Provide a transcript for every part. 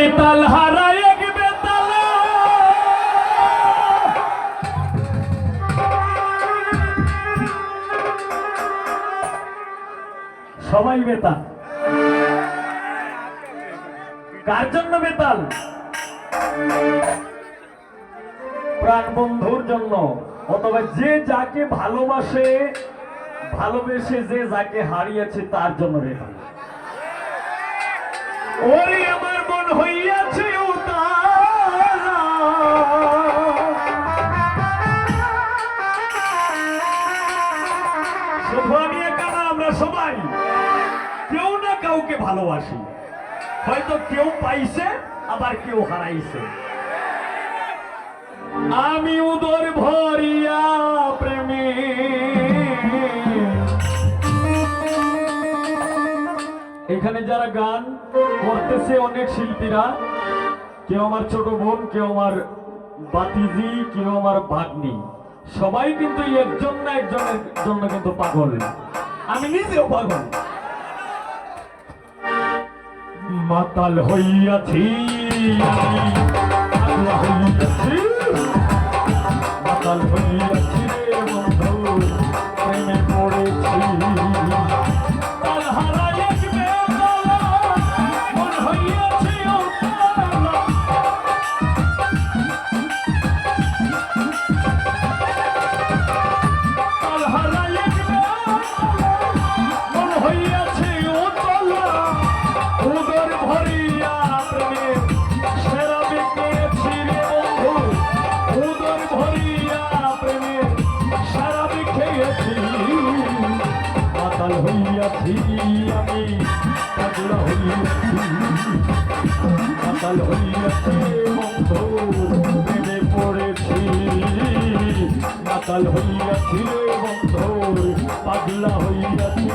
বেতাল সবাই বেতাল। কার জন্য বেতাল? প্রাণ বন্ধুর জন্য। অথবা যে যাকে ভালোবাসে, ভালোবেসে যে যাকে হারিয়েছে, তার জন্য বেতাল। ভালোবাসি। হয়তো কেউ পাইছে, আবার কেউ হারাইছে। আমি উদর ভরিয়া প্রেমে। এখানে যারা গান করতেছে অনেক শিল্পীরা, কেউ আমার ছোট বোন, কেউ আমার বাতিজি, কেউ আমার ভাগ্নি, সবাই কিন্তু একজন না একজনের জন্য কিন্তু পাগল। আমি নিজেও পাগল। মাতাল হইয়াছি। মাতাল হইয়াছি। মাতাল পাতাল হইয়াছি বন্ধু প্রেমে পড়েছি মাতাল হইয়াছি বন্ধু পাগলা হইয়াছি।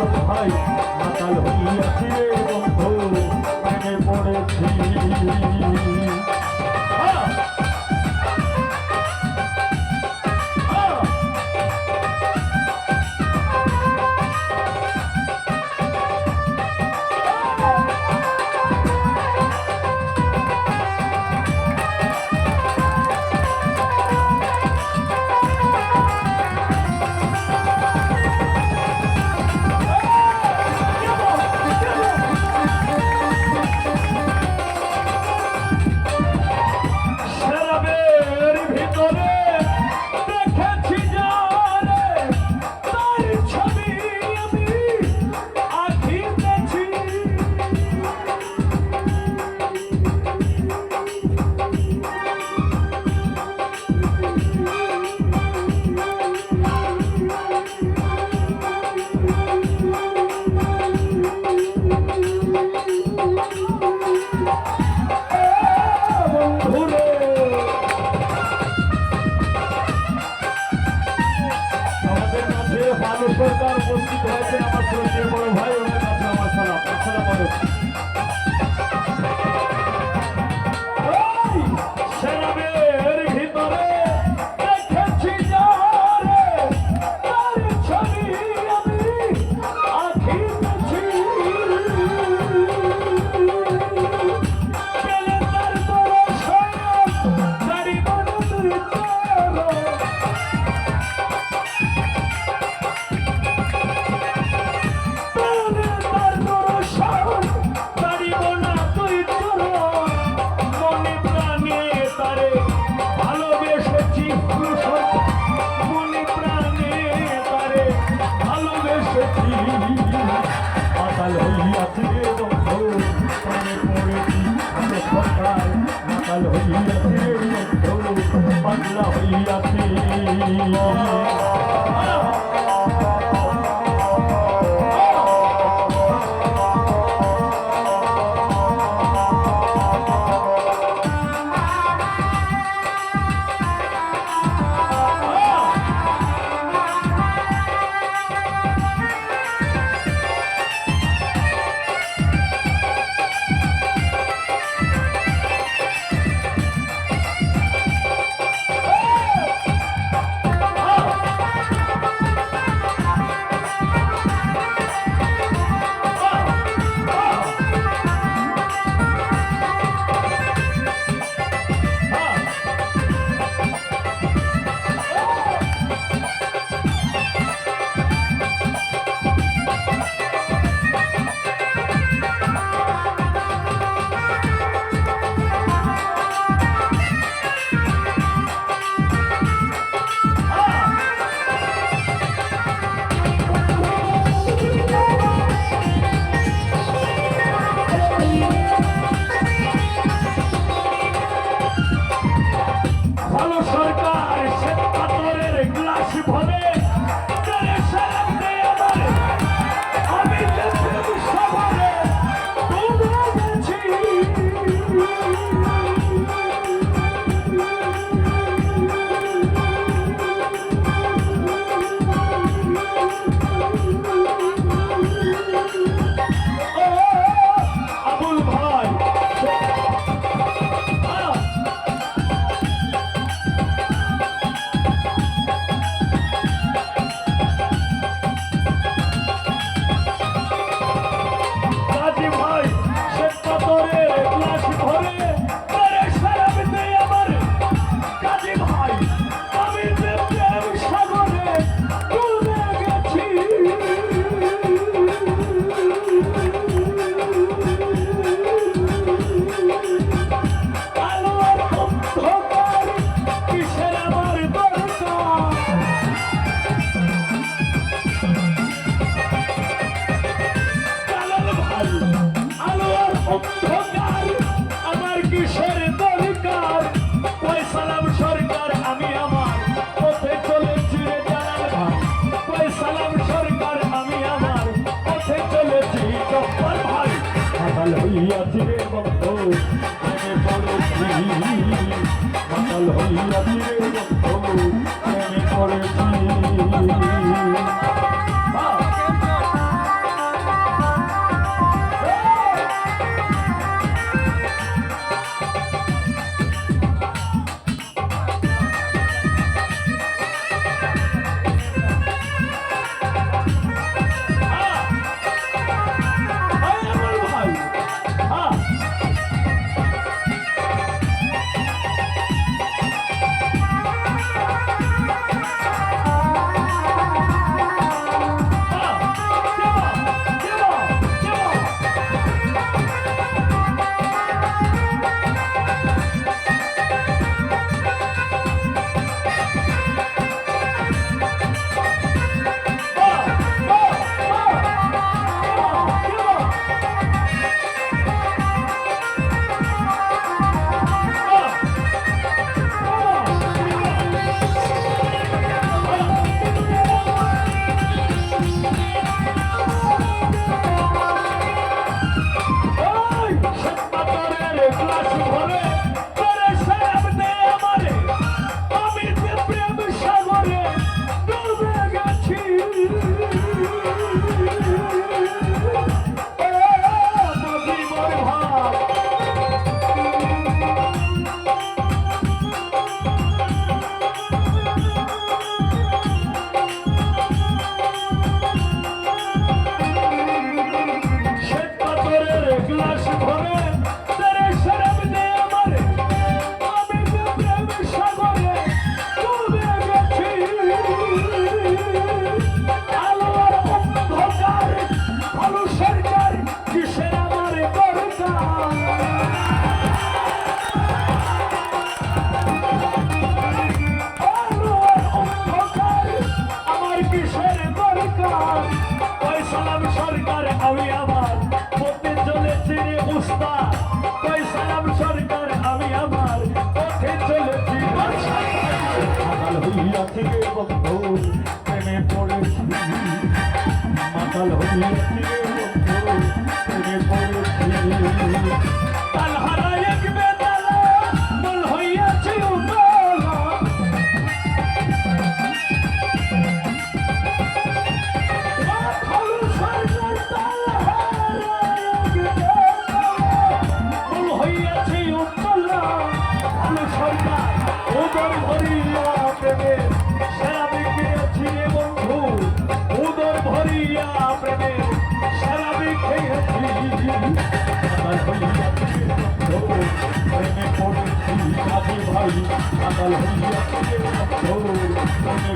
একজন ভাই মাতাল হইয়াছি রে বন্ধু প্রেমে পড়েছি। মাতাল হইয়াছি রে ভক্ত প্রেমে পড়েছি মাতাল হইয়াছি রে ভক্ত প্রেমে পড়েছি Thank you. মনে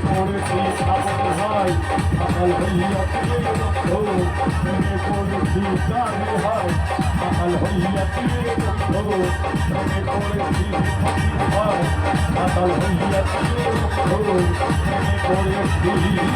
পড়েছি আপন ভাই বন্ধু মনে হইয়াছে বন্ধু মনে হইয়াছে বন্ধু মনে প্রেমে